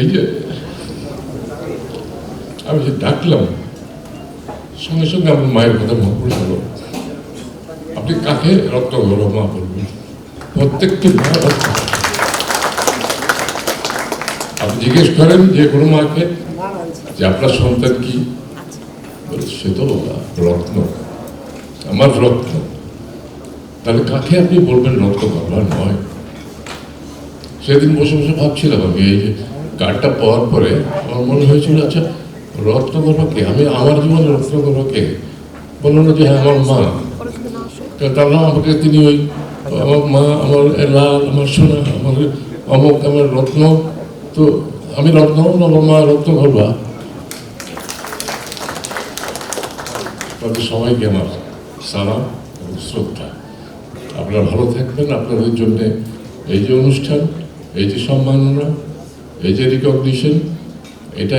এই যে আমি যে ডাকলাম, সঙ্গে সঙ্গে আমার মায়ের কথা মনে পড়ে গেল। আপনি কাকে রক্ত গরম মা বলবেন রক্ত। আপনি জিজ্ঞেস করেন যে কোনো মাকে যে আপনার সন্তান কি? সে তো রত্ন আমার রত্ন তাহলে কাকে আপনি বলবেন রক্ত গর্বা নয়? সেদিন বসে বসে ভাবছিলাম আমি, এই যে কার্ডটা পাওয়ার পরে আমার মনে হয়েছিল আচ্ছা রত্নগর্ভকে আমি আমার জীবনে রত্নগর্ভকে বলল না যে হ্যাঁ আমার মা। তার নাম আমাকে তিনি ওই, আমার মা, আমার লাল, আমার সোনা, আমার অমুক আমার রত্ন। তো আমি রত্ন, আমার মা রত্নগর্ভা তাদের সবাইকে আমার সালাম এবং শ্রদ্ধা। আপনারা ভালো থাকবেন, আপনাদের জন্য এই যে অনুষ্ঠান, এই যে সম্মাননা এই যে রিকগনিশন এটা